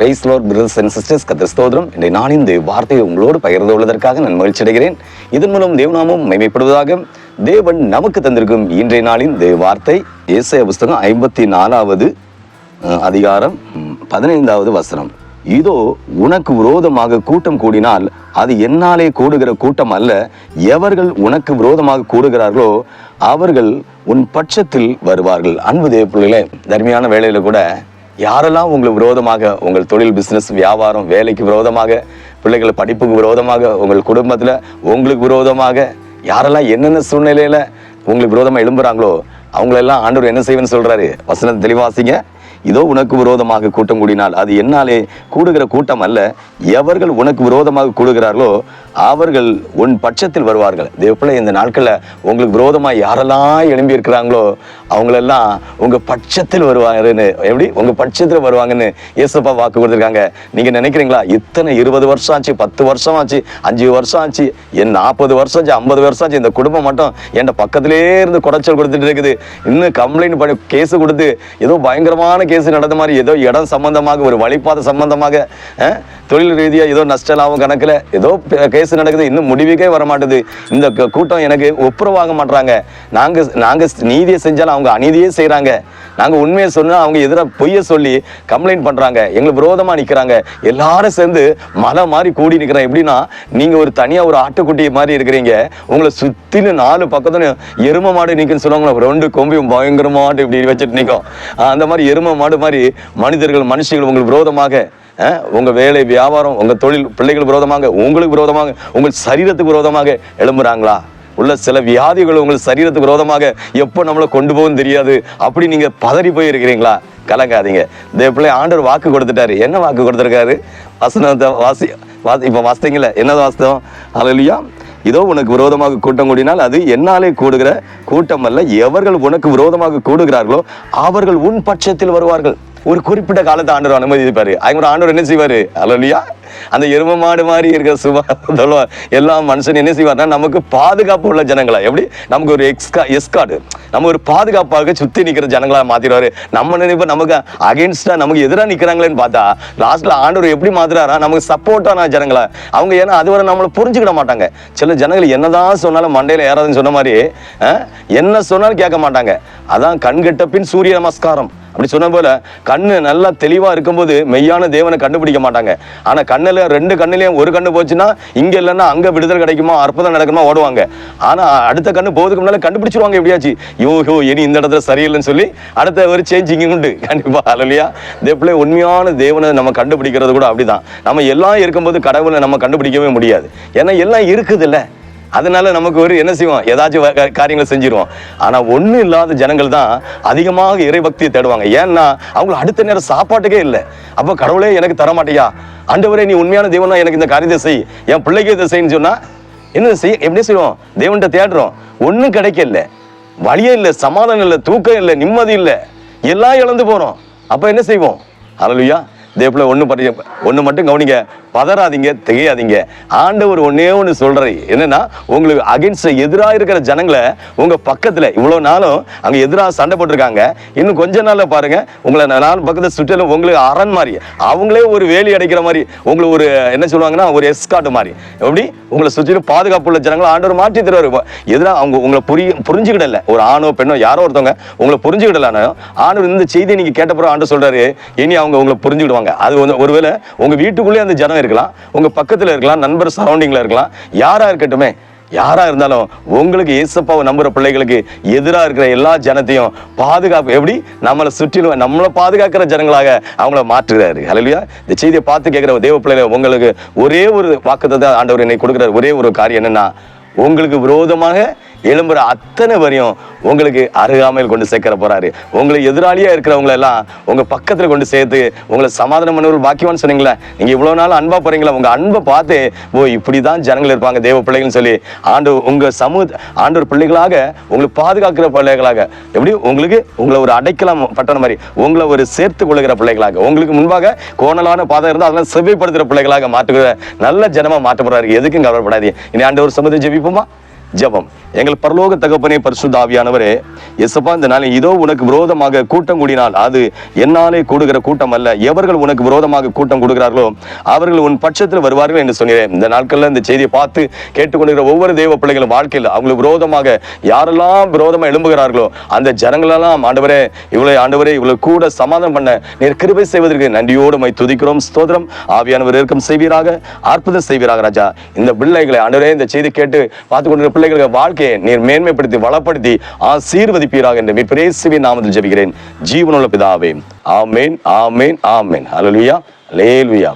Praise lord brothers and sisters கத்த ஸ்தோத்திரம். இன்றைய நான் இந்த வார்த்தையை உங்களோடு பகிர்ந்து உள்ளதற்காக நான் மகிழ்ச்சி அடைகிறேன். இதன் மூலம் தேவநாமம் மைமைப்படுவதாக தேவன் நமக்கு தந்திருக்கும் இன்றைய நாளின் தேவ வார்த்தை இயேசைய புஸ்தகம் ஐம்பத்தி நாலாவது அதிகாரம் பதினைந்தாவது வசனம். இதோ உனக்கு விரோதமாக கூட்டம் கூடினால் அது என்னாலே கூடுகிற கூட்டம் அல்ல. எவர்கள் உனக்கு விரோதமாக கூடுகிறார்களோ அவர்கள் உன் பட்சத்தில் வருவார்கள். அன்பு தேவ பிள்ளைகளே தர்மையான வேலையில் கூட யாரெல்லாம் உங்களுக்கு விரோதமாக உங்கள் தொழில் பிஸ்னஸ் வியாபாரம் வேலைக்கு விரோதமாக பிள்ளைகள் படிப்புக்கு விரோதமாக உங்கள் குடும்பத்தில் உங்களுக்கு விரோதமாக யாரெல்லாம் என்னென்ன சூழ்நிலையில் உங்களுக்கு விரோதமாக எழும்புறாங்களோ அவங்களெல்லாம் ஆண்டவர் என்ன செய்வேன்னு சொல்கிறாரு வசனத்தை தெளிவாசிங்க இதோ உனக்கு விரோதமாக கூட்டம் கூடினால் அது என்னாலே கூடுகிற கூட்டம் அல்ல. எவர்கள் உனக்கு விரோதமாக கூடுகிறார்களோ அவர்கள் உன் பட்சத்தில் வருவார்கள். தேவப்பிள்ளை இந்த நாட்களில் உங்களுக்கு விரோதமாக யாரெல்லாம் எழும்பி இருக்கிறாங்களோ அவங்களெல்லாம் உங்க பட்சத்தில் வருவாங்கன்னு எப்படி? உங்க பட்சத்தில் வருவாங்கன்னு இயேசப்பா வாக்கு கொடுத்துருக்காங்க. நீங்க நினைக்கிறீங்களா? இத்தனை இருபது வருஷம் ஆச்சு பத்து வருஷம் ஆச்சு அஞ்சு வருஷம் ஆச்சு என் நாற்பது வருஷம் ஆச்சு ஐம்பது வருஷம் ஆச்சு இந்த குடும்பம் மட்டும் என் பக்கத்திலே இருந்து குடைச்சல் கொடுத்துட்டு இருக்குது. இன்னும் கம்ப்ளைண்ட் பண்ணி கேஸ் கொடுத்து ஏதோ பயங்கரமான கேஸ் நடந்த மாதிரி ஏதோ இடம் சம்பந்தமாக ஒரு வழிபாதை சம்பந்தமாக தொழில் ரீதியாக ஏதோ நஷ்ட லாபம் கணக்கில் ஏதோ கேஸ் நடக்குது இன்னும் முடிவுக்கே வர மாட்டுது இந்த கூட்டம் எனக்கு ஒப்புரவாக மாட்டுறாங்க நாங்கள் நாங்கள் நீதியை செஞ்சாலும் அவங்க அநீதியே செய்கிறாங்க நாங்கள் உண்மையை சொன்னால் அவங்க எதிராக பொய்யை சொல்லி கம்ப்ளைண்ட் பண்ணுறாங்க எங்களுக்கு விரோதமாக நிற்கிறாங்க எல்லாரும் சேர்ந்து மலை மாதிரி கூடி நிற்கிறேன் எப்படின்னா நீங்கள் ஒரு தனியாக ஒரு ஆட்டுக்குட்டி மாதிரி இருக்கிறீங்க. உங்களை சுற்றிலும் நாலு பக்கத்துல எரும மாடு நிற்குன்னு சொல்லுவாங்க ரெண்டு கொம்பியும் பயங்கரமாட்டு இப்படி வச்சுட்டு நிற்கும் அந்த மாதிரி எரும மாடு மாதிரி மனிதர்கள் மனுஷங்கள் உங்களுக்கு விரோதமாக உங்கள் உங்க வேலை வியாபாரம் உங்க தொழில் பிள்ளைகள் விரோதமாக உங்களுக்கு விரோதமாக உங்கள் சரீரத்துக்கு விரோதமாக எழும்புறாங்களா? உள்ள சில வியாதிகள் உங்கள் சரீரத்துக்கு விரோதமாக எப்போ நம்மளை கொண்டு போகும் தெரியாது. அப்படி நீங்கள் பதறி போயிருக்கிறீங்களா? கலங்காதீங்க. பிள்ளை ஆண்டவர் வாக்கு கொடுத்துட்டாரு. என்ன வாக்கு கொடுத்துருக்காரு? வசனத்தை வாசி வாசி இப்போ வாசித்தீங்களே என்னது வாஸ்தவம் அல்லையா இதோ உனக்கு விரோதமாக கூட்டம் கூடினால் அது என்னாலே கூடுகிற கூட்டம் அல்ல. எவர்கள் உனக்கு விரோதமாக கூடுகிறார்களோ அவர்கள் உன் பட்சத்தில் வருவார்கள். ஒரு குறிப்பிட்ட காலத்தை ஆண்டவர் அனுமதிப்பாரு அவங்க ஆண்டவர் என்ன செய்வாரு? அல்லையா அந்த எரும மாடு மாதிரி இருக்கிற சுபா எல்லா மனுஷன் என்ன செய்வார்னா நமக்கு பாதுகாப்பு உள்ள ஜனங்களா எப்படி? நமக்கு ஒரு எக்ஸ்கா எஸ்கார்டு நம்ம ஒரு பாதுகாப்பாக சுத்தி நிக்கிற ஜனங்களா மாத்திடுவாரு. நம்ம நினைப்ப நமக்கு அகைன்ஸ்டா நமக்கு எதிராக நிக்கிறாங்களேன்னு பார்த்தா லாஸ்ட்ல ஆண்டவர் எப்படி மாத்துறாரா? நமக்கு சப்போர்ட்டான ஜனங்களா. அவங்க ஏன்னா அதுவரை நம்மளை புரிஞ்சுக்கிட மாட்டாங்க. சில ஜனங்கள் என்னதான் சொன்னாலும் மண்டையில ஏறாதுன்னு சொன்ன மாதிரி என்ன சொன்னாலும் கேட்க மாட்டாங்க. அதான் கண்கட்ட பின் சூரிய நமஸ்காரம். அப்படி சொன்ன போல கண்ணு நல்லா தெளிவாக இருக்கும்போது மெய்யான தேவனை கண்டுபிடிக்க மாட்டாங்க. ஆனால் கண்ணில் ரெண்டு கண்ணுலேயும் ஒரு கண்ணு போச்சுன்னா இங்கே இல்லைன்னா அங்கே விடுதலை கிடைக்குமா அற்புதம் நடக்குமா ஓடுவாங்க. ஆனால் அடுத்த கண்ணு போவதுக்கு முன்னால் கண்டுபிடிச்சிருவாங்க எப்படியாச்சு. யோ யோ இனி இந்த இடத்துல சரியில்லைன்னு சொல்லி அடுத்த ஒரு சேஞ்ச் இங்கே உண்டு கண்டிப்பாக இல்லையா தேவப்பிள்ளை உண்மையான தேவனை நம்ம கண்டுபிடிக்கிறது கூட அப்படிதான். நம்ம எல்லாம் இருக்கும்போது கடவுளை நம்ம கண்டுபிடிக்கவே முடியாது. ஏன்னா எல்லாம் இருக்குதுல்ல. அதனால நமக்கு ஒரு என்ன செய்வோம்? ஏதாச்சும் காரியங்களை செஞ்சிருவோம். ஆனால் ஒன்றும் இல்லாத ஜனங்கள் தான் அதிகமாக இறைபக்தியை தேடுவாங்க. ஏன்னா அவங்களுக்கு அடுத்த நேரம் சாப்பாட்டுக்கே இல்லை. அப்போ கடவுளே எனக்கு தர மாட்டியா ஆண்டவரே நீ உண்மையான தெய்வம்னா எனக்கு இந்த காரியத்தை செய். என் பிள்ளைக்கு இதை செய்யன்னு சொன்னால் என்ன செய்ய எப்படி செய்வோம்? தேவன்கிட்ட தேடுறோம். ஒன்றும் கிடைக்கல. வழியே இல்லை. சமாதானம் இல்லை. தூக்கம் இல்லை. நிம்மதி இல்லை. எல்லாம் இழந்து போகிறோம் அப்போ என்ன செய்வோம்? இதே தேவப்பிள்ளை ஒன்று பண்ணி ஒன்று மட்டும் கவனிங்க. பதறாதீங்க திகையாதீங்க. ஆண்டவர் ஒன்றே ஒன்று சொல்கிற என்னன்னா உங்களுக்கு அகைன்ஸ்ட் எதிராக இருக்கிற ஜனங்களை உங்கள் பக்கத்தில் இவ்வளோ நாளும் அங்கே எதிராக சண்டை போட்டிருக்காங்க. இன்னும் கொஞ்ச நாளில் பாருங்கள் உங்களை நாலு பக்கத்தை சுற்றிலும் உங்களுக்கு அரண் மாதிரி அவங்களே ஒரு வேலி அடைக்கிற மாதிரி உங்களை ஒரு என்ன சொல்லுவாங்கன்னா ஒரு எஸ்காட் மாதிரி. எப்படி? உங்களை சுற்றிலும் பாதுகாப்பு உள்ள ஜனங்களை ஆண்டவர் மாற்றி தருவார். எதிராக அவங்க உங்களை புரிய புரிஞ்சுக்கிடல. ஒரு ஆணோ பெண்ணோ யாரோ ஒருத்தவங்க உங்களை புரிஞ்சுக்கிடலானோ ஆண்டவர் இந்த செய்தியை நீங்கள் கேட்டப்பறம் ஆண்டு சொல்கிறாரு இனி அவங்க உங்களை புரிஞ்சுக்கிடுவாங்க. அது வந்து ஒருவேளை உங்க வீட்டுக்குள்ளே அந்த ஜனம் இருக்கலாம் உங்க பக்கத்துல இருக்கலாம் நண்பர் சரௌண்டிங்ல இருக்கலாம் யாரா இருக்கட்டுமே யாரா இருந்தாலும் உங்களுக்கு ஏசப்பாவை நம்புற பிள்ளைகளுக்கு எதிராக இருக்கிற எல்லா ஜனத்தையும் பாதுகாப்பு எப்படி? நம்மளை சுற்றிலும் நம்மளை பாதுகாக்கிற ஜனங்களாக அவங்கள மாற்றுகிறாரு. ஹalleluya இந்த செய்தியை பார்த்து கேட்குற தேவ பிள்ளைகளை உங்களுக்கு ஒரே ஒரு வாக்குத்தத்தை ஆண்டவர் என்னை கொடுக்குறாரு. ஒரே ஒரு காரியம் என்னன்னா உங்களுக்கு விரோதமாக எழும்புற அத்தனை வரையும் உங்களுக்கு அருகாமையில் கொண்டு சேர்க்கிற போறாரு. உங்களுக்கு எதிராளியா இருக்கிறவங்கள எல்லாம் உங்க பக்கத்துல கொண்டு சேர்த்து உங்களை சமாதானம் பண்ணவர் பாக்கியவான்னு சொன்னீங்களே நீங்க இவ்வளவு நாள் அன்பா போறீங்களா உங்க அன்பை பார்த்து ஓ இப்படிதான் ஜனங்கள் இருப்பாங்க தேவ பிள்ளைகள்னு சொல்லி ஆண்டு உங்க சமூக ஆண்டோர் பிள்ளைகளாக உங்களை பாதுகாக்கிற பிள்ளைகளாக எப்படி உங்களுக்கு உங்களை ஒரு அடைக்கலாம் பட்டன மாதிரி உங்களை ஒரு சேர்த்து கொள்ளுகிற பிள்ளைகளாக உங்களுக்கு முன்பாக கோணலான பாதை இருந்தால் அதெல்லாம் செவ்வைப்படுத்துகிற பிள்ளைகளாக மாற்றுகிற நல்ல ஜனமா மாற்றப்படுறாரு. எதுக்கும் கவலைப்படாதீங்க. இனி ஆண்டவர் சமூகத்தை ஜெபிப்போமா? ஜெபம். எங்கள் பரலோக தகப்பனே பரிசுத்தாவியானவரே எசப்பா இந்த நாளில் இதோ உனக்கு விரோதமாக கூட்டம் கூடினால் அது என்னாலே கூடுகிற கூட்டம் அல்ல. எவர்கள் உனக்கு விரோதமாக கூட்டம் கொடுக்கிறார்களோ அவர்கள் உன் பட்சத்தில் வருவார்கள் என்று சொன்னேன். இந்த நாட்கள்ல இந்த செய்தியை பார்த்து கேட்டுக்கொண்டிருக்கிற ஒவ்வொரு தெய்வ பிள்ளைகளும் வாழ்க்கையில் அவங்களுக்கு விரோதமாக யாரெல்லாம் விரோதமா எழும்புகிறார்களோ அந்த ஜனங்களெல்லாம் ஆண்டவரே இவளை ஆண்டவரே இவ்வளோ கூட சமாதானம் பண்ண நீர் கிருபை செய்வதற்கு நன்றியோடு மை துதிக்கிறோம் ஸ்தோத்திரம். ஆவியானவர் இருக்கும் செய்வீராக அற்புதம் செய்வீராக ராஜா. இந்த பிள்ளைகளை ஆண்டவரே இந்த செய்தி கேட்டு பார்த்து கொண்டிருக்கிற பிள்ளைகளுக்கு வாழ்க்கை வாழ்க்கையை நீர் மேன்மைப்படுத்தி வளப்படுத்தி ஆசீர்வதிப்பீராக என்று பிரேசுவின் நாமத்தில் ஜெபிக்கிறேன். ஜீவனுள்ள பிதாவே. ஆமேன் ஆமேன் ஆமேன். அலலுயா லேலுயா